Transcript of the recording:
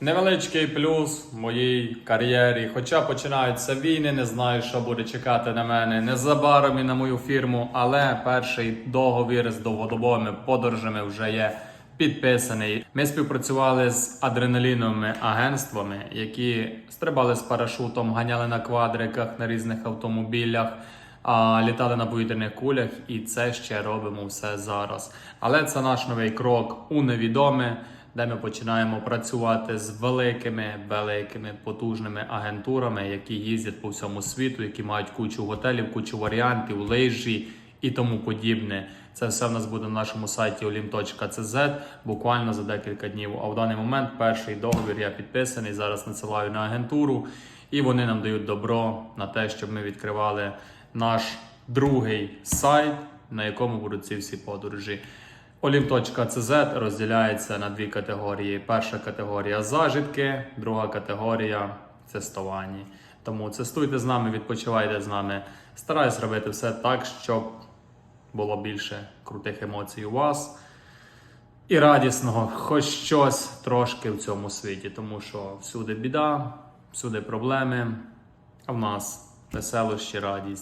Невеличкий плюс в моїй кар'єрі. Хоча починаються війни, не знаю, що буде чекати на мене незабаром і на мою фірму, але перший договір з довгодобовими подорожами вже є підписаний. Ми співпрацювали з адреналіновими агентствами, які стрибали з парашутом, ганяли на квадриках на різних автомобілях. А літали на повітряних кулях, і це ще робимо все зараз. Але це наш новий крок у невідоме, де ми починаємо працювати з великими, великими потужними агентурами, які їздять по всьому світу, які мають кучу готелів, кучу варіантів, лижі і тому подібне. Це все в нас буде на нашому сайті olim.cz буквально за декілька днів. А в даний момент перший договір я підписаний. Зараз надсилаю на агентуру, і вони нам дають добро на те, щоб ми відкривали наш другий сайт, на якому будуть ці всі подорожі. Olim.cz розділяється на дві категорії. Перша категорія зажитки, друга категорія цестовані. Тому цестуйте з нами, відпочивайте з нами. Стараюсь робити все так, щоб було більше крутих емоцій у вас. І радісного, хоч щось трошки в цьому світі, тому що всюди біда, всюди проблеми, а в нас веселощі, радість.